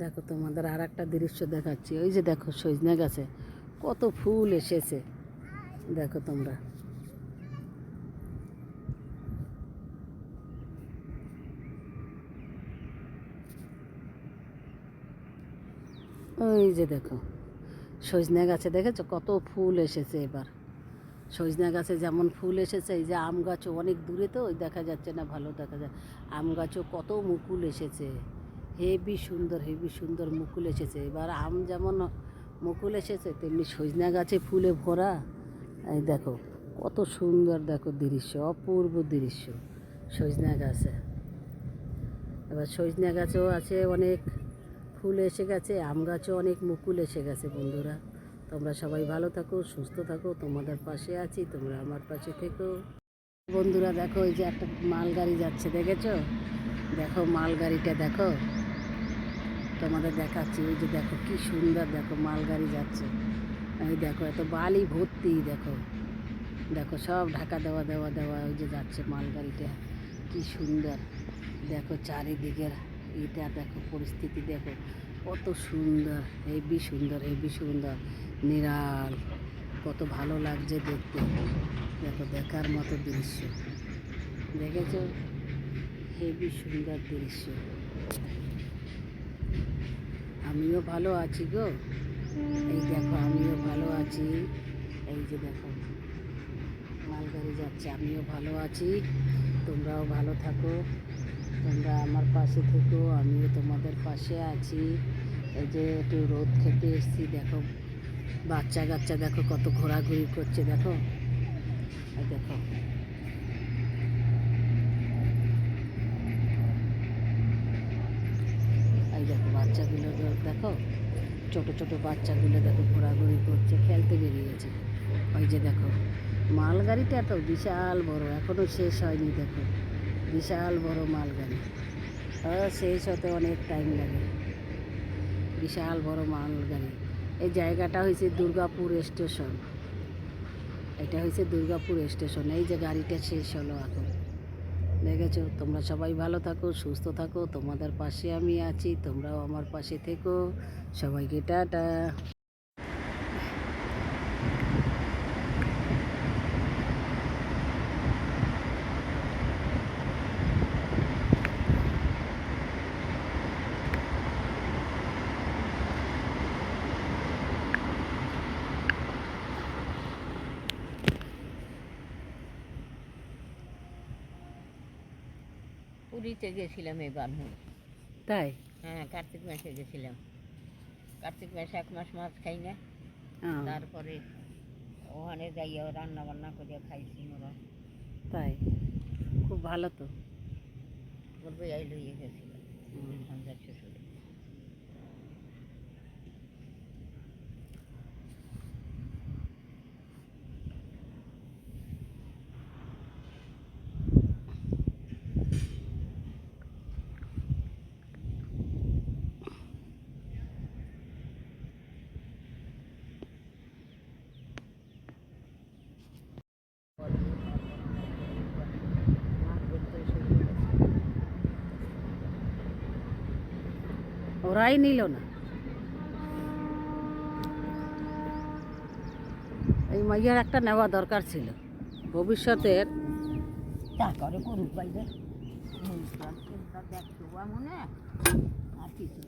দেখো তোমাদের আর একটা দৃশ্য দেখাচ্ছি। ওই যে দেখো সজনে গাছে কত ফুল এসেছে। দেখো তোমরা। ওই যে দেখো সজনে গাছে দেখেছ? কত ফুল এসেছে এবার। সজনে গাছে যেমন ফুল এসেছে, এই যে আম গাছও অনেক দূরে তো, ওই দেখা যাচ্ছে না, ভালো দেখা যায়। আম গাছও কত মুকুল এসেছে। হেবি সুন্দর হেবি সুন্দর মুকুল এসেছে। এবার আম যেমন মুকুল এসেছে, তেমনি সজনা গাছে ফুলে ভরা। এই দেখো, কত সুন্দর দেখো দৃশ্য, অপূর্ব দৃশ্য সজনা গাছে। এবার সজনা গাছেও আছে অনেক ফুল এসে গেছে, আম গাছও অনেক মুকুল এসে গেছে বন্ধুরা। তোমরা সবাই ভালো থাকো, সুস্থ থাকো, তোমাদের পাশে আছি, তোমরা আমার পাশে থেকো। বন্ধুরা দেখো, এই যে একটা মালগাড়ি যাচ্ছে, দেখেছ? দেখো মালগাড়িটা, দেখো। তোমাদের দেখাচ্ছি, ওই যে দেখো কি সুন্দর দেখো মালগাড়ি যাচ্ছে। এই দেখো, এত বালি ভর্তি, দেখো। দেখো, সব ঢাকা দেওয়া দেওয়া দেওয়া ওই যে যাচ্ছে মালগাড়িটা। কি সুন্দর। দেখো চারিদিকের এটা দেখো পরিস্থিতি, দেখো কত সুন্দর হেবি সুন্দর হেবি সুন্দর। নিরাল, কত ভালো লাগছে দেখতে। দেখো, দেখার মতো দৃশ্য। দেখেছ? হেবি সুন্দর দৃশ্য। আমিও ভালো আছি গো। এই দেখো, আমিও ভালো আছি। এই যে দেখো, মালগাড়ি যাচ্ছে, আমিও ভালো আছি। তোমরাও ভালো থাকো। তোমরা আমার পাশে থেকো, আমিও তোমাদের পাশে আছি। এই যে একটু রোদ খেতে এসছি, দেখো। বাচ্চা কাচ্চা দেখো, কত ঘোরাঘুরি করছে, দেখো। দেখো এই দেখো বাচ্চাগুলো দেখো, ছোট ছোট বাচ্চাগুলো দেখো ঘোরাঘুরি করছে, খেলতে বেরিয়েছে। ওই যে দেখো, মালগাড়িটা তো বিশাল বড় এখনও শেষ হয়নি দেখো। বিশাল বড় মালগাড়ি। শেষ হতে অনেক টাইম লাগে। বিশাল বড় মালগাড়ি। এই জায়গাটা হয়েছে দুর্গাপুর স্টেশন। এটা হয়েছে দুর্গাপুর স্টেশন। এই যে গাড়িটা শেষ হলো এখন। দেখেছ তোমরা সবাই ভালো থাকো, সুস্থ থাকো। তোমাদের পাশে আমি আছি, তোমরাও আমার পাশে থেকো। সবাইকে টাটা। পুরীতে গেছিলাম এবার হুম। তাই? হ্যাঁ কার্তিক মাসে গেছিলাম। কার্তিক মাসে এক মাস মাছ খাই না। তারপরে ওখানে যাইয়া রান্না বান্না করে খাইছি ওরা তাই? খুব ভালো তো। বলব এই লইয়ে গেছিলাম। সন্ধ্যার শ্বশুরে। ওরাই নিল না। এই মাইয়ার একটা নেওয়া দরকার ছিল। ভবিষ্যতের তারপরে করুক বাইরে আর কিছু।